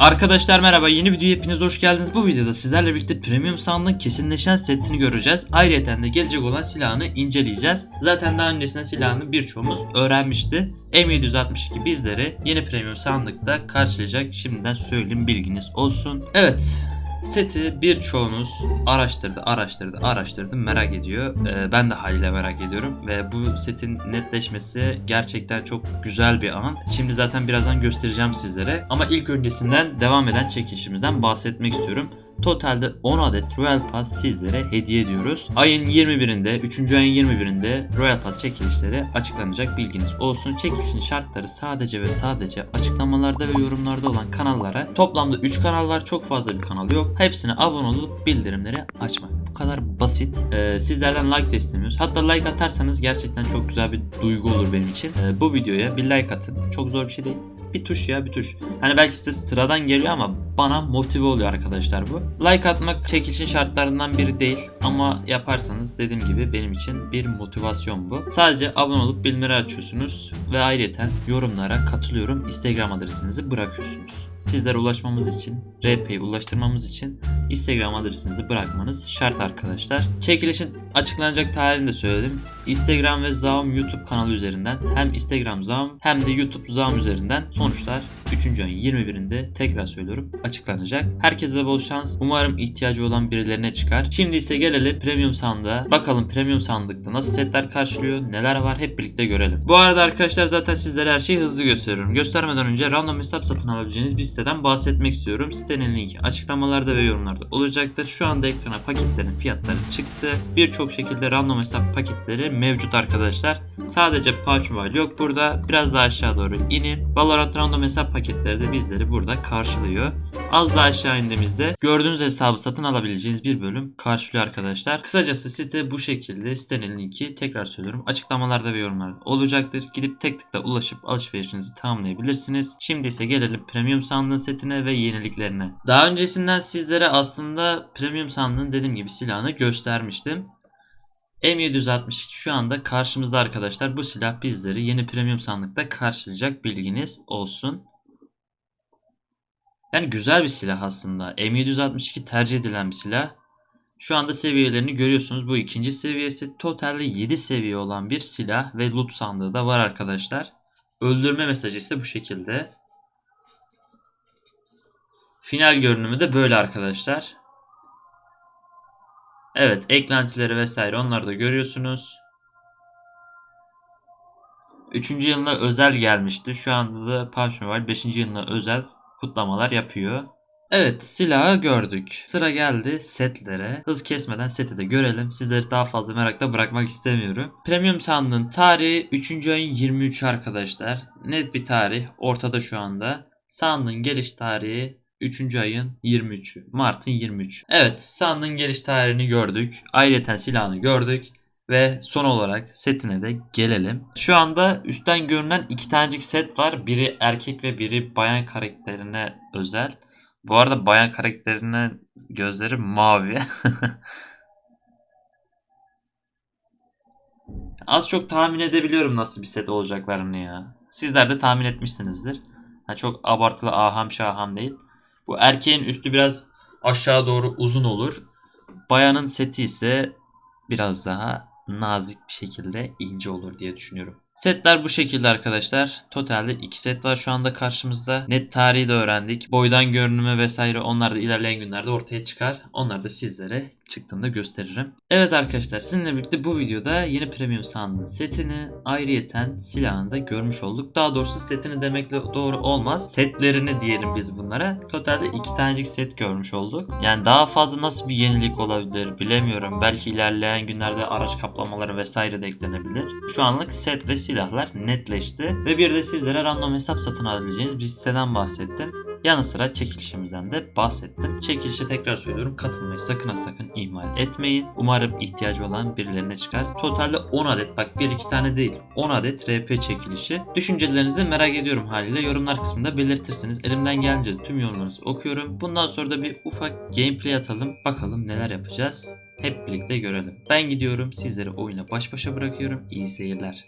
Arkadaşlar merhaba yeni videoya hepiniz hoş geldiniz. Bu videoda sizlerle birlikte premium sandığın kesinleşen setini göreceğiz. Ayrıca de gelecek olan silahını inceleyeceğiz. Zaten daha öncesinde silahını birçoğumuz öğrenmişti. M762 bizleri yeni premium sandıkta karşılayacak. Şimdiden söyleyeyim bilginiz olsun. Evet Seti birçoğunuz araştırdı, araştırdı, araştırdı, merak ediyor. Ee, ben de haliyle merak ediyorum ve bu setin netleşmesi gerçekten çok güzel bir an. Şimdi zaten birazdan göstereceğim sizlere. Ama ilk öncesinden devam eden çekilişimizden bahsetmek istiyorum. Totalde 10 adet Royal Pass sizlere hediye ediyoruz. Ayın 21'inde, 3. ayın 21'inde Royal Pass çekilişleri açıklanacak bilginiz olsun. Çekilişin şartları sadece ve sadece açıklamalarda ve yorumlarda olan kanallara toplamda 3 kanal var. Çok fazla bir kanal yok. Hepsine abone olup bildirimleri açmak. Bu kadar basit. Ee, sizlerden like de istemiyoruz. Hatta like atarsanız gerçekten çok güzel bir duygu olur benim için. Ee, bu videoya bir like atın. Çok zor bir şey değil bir tuş ya bir tuş. Hani belki size sıradan geliyor ama bana motive oluyor arkadaşlar bu. Like atmak çekilişin şartlarından biri değil ama yaparsanız dediğim gibi benim için bir motivasyon bu. Sadece abone olup bildirimleri açıyorsunuz ve ayrıca yorumlara katılıyorum Instagram adresinizi bırakıyorsunuz. Sizlere ulaşmamız için, RP'yi ulaştırmamız için Instagram adresinizi bırakmanız şart arkadaşlar. Çekilişin açıklanacak tarihini de söyledim. Instagram ve Zaum YouTube kanalı üzerinden hem Instagram Zaum hem de YouTube Zaum üzerinden sonuçlar 3. ayın 21'inde tekrar söylüyorum açıklanacak. Herkese bol şans. Umarım ihtiyacı olan birilerine çıkar. Şimdi ise gelelim premium sandığa. Bakalım premium sandıkta nasıl setler karşılıyor, neler var hep birlikte görelim. Bu arada arkadaşlar zaten sizlere her şeyi hızlı gösteriyorum. Göstermeden önce random hesap satın alabileceğiniz bir siteden bahsetmek istiyorum. Sitenin linki açıklamalarda ve yorumlarda olacaktır. Şu anda ekrana paketlerin fiyatları çıktı. Birçok şekilde random hesap paketleri mevcut arkadaşlar. Sadece Pouch Mobile yok burada. Biraz daha aşağı doğru inin. Valorant random hesap paketleri de bizleri burada karşılıyor. Az daha aşağı indiğimizde gördüğünüz hesabı satın alabileceğiniz bir bölüm karşılıyor arkadaşlar. Kısacası site bu şekilde. Sitenin linki tekrar söylüyorum açıklamalarda ve yorumlarda olacaktır. Gidip tek tıkla ulaşıp alışverişinizi tamamlayabilirsiniz. Şimdi ise gelelim premium sandığın setine ve yeniliklerine. Daha öncesinden sizlere aslında premium sandığın dediğim gibi silahını göstermiştim. M762 şu anda karşımızda arkadaşlar. Bu silah bizleri yeni premium sandıkta karşılayacak bilginiz olsun. Yani güzel bir silah aslında. M762 tercih edilen bir silah. Şu anda seviyelerini görüyorsunuz. Bu ikinci seviyesi. Totalde 7 seviye olan bir silah ve loot sandığı da var arkadaşlar. Öldürme mesajı ise bu şekilde. Final görünümü de böyle arkadaşlar. Evet eklentileri vesaire onları da görüyorsunuz. Üçüncü yılına özel gelmişti. Şu anda da PUBG Mobile 5. yılına özel kutlamalar yapıyor. Evet silahı gördük. Sıra geldi setlere. Hız kesmeden seti de görelim. Sizleri daha fazla merakla bırakmak istemiyorum. Premium sandığın tarihi 3. ayın 23 arkadaşlar. Net bir tarih ortada şu anda. Sandığın geliş tarihi 3. ayın 23'ü. Mart'ın 23. Evet sandığın geliş tarihini gördük. Ayrıca silahını gördük. Ve son olarak setine de gelelim. Şu anda üstten görünen iki tanecik set var. Biri erkek ve biri bayan karakterine özel. Bu arada bayan karakterinin gözleri mavi. Az çok tahmin edebiliyorum nasıl bir set olacaklarını ya. Sizler de tahmin etmişsinizdir. Ha, çok abartılı aham şaham değil. Bu erkeğin üstü biraz aşağı doğru uzun olur. Bayanın seti ise biraz daha nazik bir şekilde ince olur diye düşünüyorum. Setler bu şekilde arkadaşlar. Totalde 2 set var şu anda karşımızda. Net tarihi de öğrendik. Boydan görünümü vesaire onlar da ilerleyen günlerde ortaya çıkar. Onları da sizlere çıktığında gösteririm. Evet arkadaşlar sizinle birlikte bu videoda yeni premium sandığın setini ayrıyeten silahını da görmüş olduk. Daha doğrusu setini demekle doğru olmaz. Setlerini diyelim biz bunlara. Totalde iki tanecik set görmüş olduk. Yani daha fazla nasıl bir yenilik olabilir bilemiyorum. Belki ilerleyen günlerde araç kaplamaları vesaire de eklenebilir. Şu anlık set ve silahlar netleşti. Ve bir de sizlere random hesap satın alabileceğiniz bir siteden bahsettim. Yanı sıra çekilişimizden de bahsettim. Çekilişe tekrar söylüyorum. Katılmayı sakın sakın ihmal etmeyin. Umarım ihtiyacı olan birilerine çıkar. Totalde 10 adet bak 1-2 tane değil 10 adet RP çekilişi. Düşüncelerinizi merak ediyorum haliyle. Yorumlar kısmında belirtirsiniz. Elimden gelince tüm yorumlarınızı okuyorum. Bundan sonra da bir ufak gameplay atalım. Bakalım neler yapacağız. Hep birlikte görelim. Ben gidiyorum. Sizleri oyuna baş başa bırakıyorum. İyi seyirler.